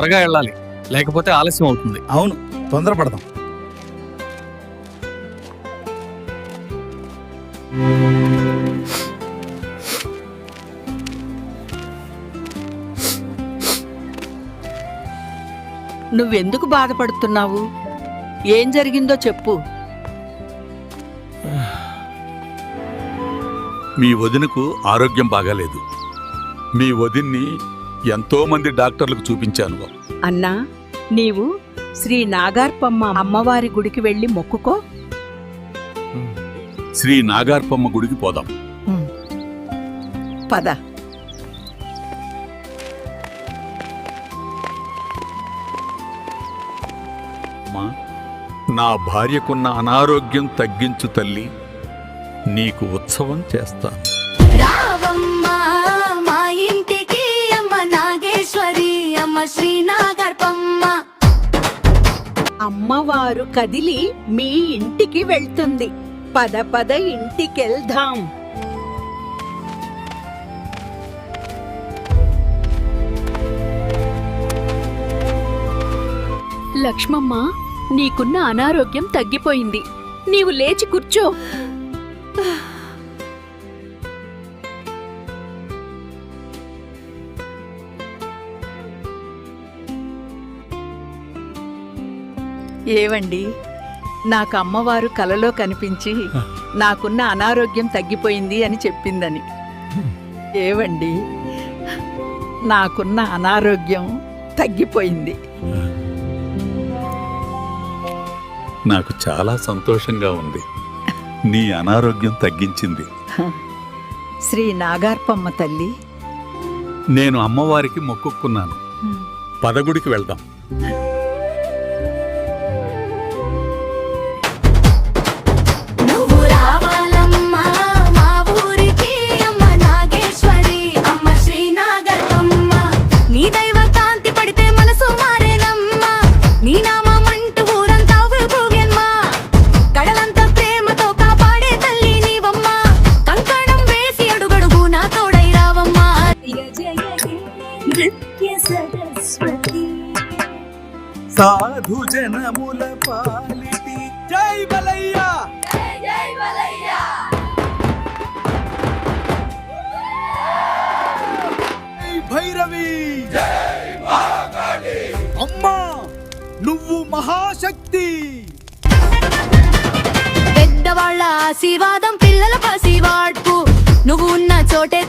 త్వరగా వెళ్ళాలి. లేకపోతే ఆలస్యం అవుతుంది. అవును తొందరపడదాం. నువ్వెందుకు బాధపడుతున్నావు? ఏం జరిగిందో చెప్పు. మీ వదినకు ఆరోగ్యం బాగాలేదు. మీ వదిన్ని ఎంతో మంది డాక్టర్లకు చూపించాను అన్నా నీవు శ్రీ నాగార్పమ్మ అమ్మవారి గుడికి వెళ్ళి మొక్కుకో. శ్రీ నాగార్పమ్మ గుడికి పోదాం. పద. నా భార్యకున్న అనారోగ్యం తగ్గించు తల్లి నీకు ఉత్సవం చేస్తాను. శ్రీ నాగర్పమ్మ అమ్మవారు కదిలి మీ ఇంటికి వెళ్తుంది. పద పద ఇంటికెళ్దాం. లక్ష్మమ్మ నీకున్న అనారోగ్యం తగ్గిపోయింది. నీవు లేచి కూర్చో. ఏవండి? నాకు అమ్మవారు కలలో కనిపించి నాకున్న అనారోగ్యం తగ్గిపోయింది అని చెప్పిందని. ఏవండి? నాకున్న అనారోగ్యం తగ్గిపోయింది. నాకు చాలా సంతోషంగా ఉంది. నీ అనారోగ్యం తగ్గించింది. శ్రీ నాగార్పమ్మ తల్లి. నేను అమ్మవారికి మొక్కుకున్నాను. పదగుడికి వెళ్దాం. సరస్వతి. సాధు జనముల పాలిటి. జై బలయ్యా జై భైరవి! అమ్మా నువ్వు మహాశక్తి. పెద్దవాళ్ళ ఆశీర్వాదం పిల్లల పసివాడ్పు. నువ్వు ఉన్న చోటే